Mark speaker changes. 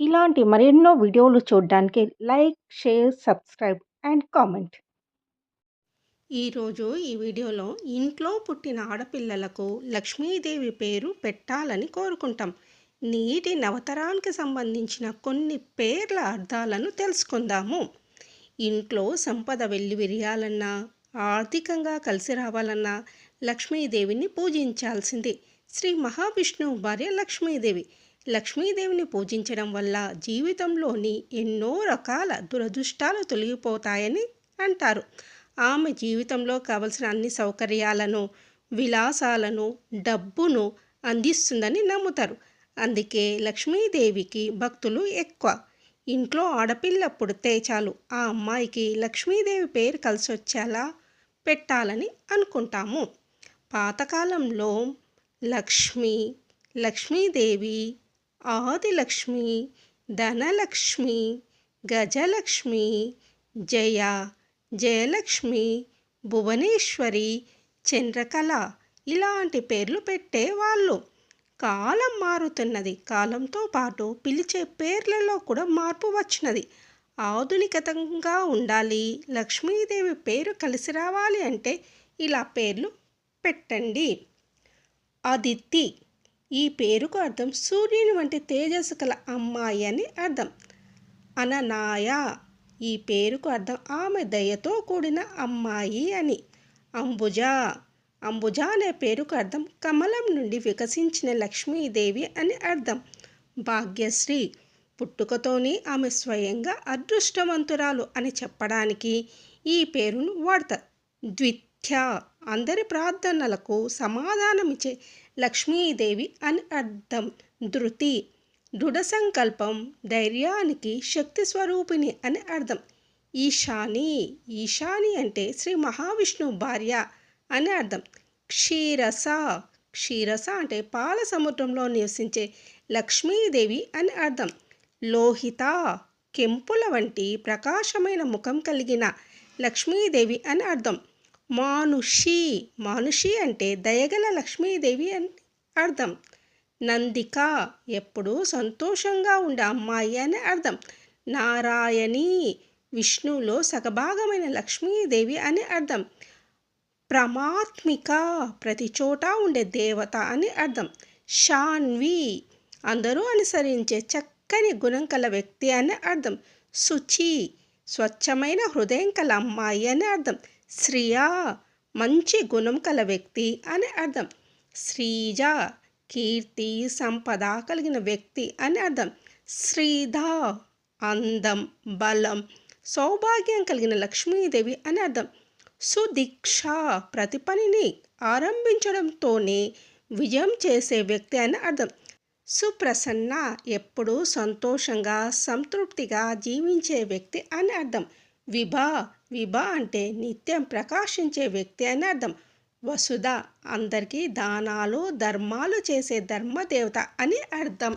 Speaker 1: ఇలాంటి మరెన్నో వీడియోలు చూడడానికి like, share, subscribe and comment.
Speaker 2: ఈరోజు ఈ వీడియోలో ఇంట్లో పుట్టిన ఆడపిల్లలకు లక్ష్మీదేవి పేరు పెట్టాలని కోరుకుంటాం. నీటి నవతరానికి సంబంధించిన కొన్ని పేర్ల అర్థాలను తెలుసుకుందాము. ఇంట్లో సంపద వెల్లివిరియాలన్నా, ఆర్థికంగా కలిసి రావాలన్నా లక్ష్మీదేవిని పూజించాల్సిందే. శ్రీ మహావిష్ణువు భార్య లక్ష్మీదేవి. లక్ష్మీదేవిని పూజించడం వల్ల జీవితంలోని ఎన్నో రకాల దురదృష్టాలు తొలగిపోతాయని అంటారు. ఆమె జీవితంలో కావలసిన అన్ని సౌకర్యాలను, విలాసాలను, డబ్బును అందిస్తుందని నమ్ముతారు. అందుకే లక్ష్మీదేవికి భక్తులు ఎక్కువ. ఇంట్లో ఆడపిల్ల పుడితే చాలు ఆ అమ్మాయికి లక్ష్మీదేవి పేరు కలిసి వచ్చేలా పెట్టాలని అనుకుంటాము. పాతకాలంలో లక్ష్మి, లక్ష్మీదేవి, ఆదిలక్ష్మి, ధనలక్ష్మి, గజలక్ష్మి, జయ, జయలక్ష్మి, భువనేశ్వరి, చంద్రకళ ఇలాంటి పేర్లు పెట్టేవాళ్ళు. కాలం మారుతున్నది. కాలంతో పాటు పిలిచే పేర్లలో కూడా మార్పు వచ్చినది. ఆధునికతంగా ఉండాలి, లక్ష్మీదేవి పేరు కలిసి రావాలి అంటే ఇలా పేర్లు పెట్టండి. అదితి ఈ పేరుకు అర్థం సూర్యుని వంటి తేజస్సు కల అమ్మాయి అని అర్థం. అననాయ ఈ పేరుకు అర్థం ఆమె దయతో కూడిన అమ్మాయి అని. అంబుజ అంబుజ అనే పేరుకు అర్థం కమలం నుండి వికసించిన లక్ష్మీదేవి అని అర్థం. భాగ్యశ్రీ పుట్టుకతోనే ఆమె స్వయంగా అదృష్టవంతురాలు అని చెప్పడానికి ఈ పేరును వాడతారు. ద్విత్య అందరి ప్రార్థనలకు సమాధానమిచ్చే లక్ష్మీదేవి అని అర్థం. ధృతి దృఢ సంకల్పం, ధైర్యానికి శక్తి స్వరూపిణి అని అర్థం. ఈశాని ఈశాని అంటే శ్రీ మహావిష్ణువు భార్య అని అర్థం. క్షీరస క్షీరస అంటే పాల సముద్రంలో నివసించే లక్ష్మీదేవి అని అర్థం. లోహిత కెంపుల వంటి ప్రకాశమైన ముఖం కలిగిన లక్ష్మీదేవి అని అర్థం. మానుషి మానుషి అంటే దయగల లక్ష్మీదేవి అని అర్థం. నందిక ఎప్పుడూ సంతోషంగా ఉండే అమ్మాయి అని అర్థం. నారాయణి విష్ణువులో సగభాగమైన లక్ష్మీదేవి అని అర్థం. ప్రమాత్మిక ప్రతి చోట ఉండే దేవత అని అర్థం. షాన్వి అందరూ అనుసరించే చక్కని గుణం కల వ్యక్తి అని అర్థం. శుచి స్వచ్ఛమైన హృదయం కల అమ్మాయి అని అర్థం. శ్రియ మంచి గుణం కల వ్యక్తి అని అర్థం. శ్రీజ కీర్తి సంపద కలిగిన వ్యక్తి అని అర్థం. శ్రీధ అందం బలం సౌభాగ్యం కలిగిన లక్ష్మీదేవి అని అర్థం. సుదీక్ష ప్రతి పనిని ఆరంభించడంతోనే విజయం చేసే వ్యక్తి అని అర్థం. సుప్రసన్న ఎప్పుడూ సంతోషంగా సంతృప్తిగా జీవించే వ్యక్తి అని అర్థం. విభా విభ అంటే నిత్యం ప్రకాశించే వ్యక్తి అని అర్థం. వసుధ అందరికీ దానాలు ధర్మాలు చేసే ధర్మదేవత అని అర్థం.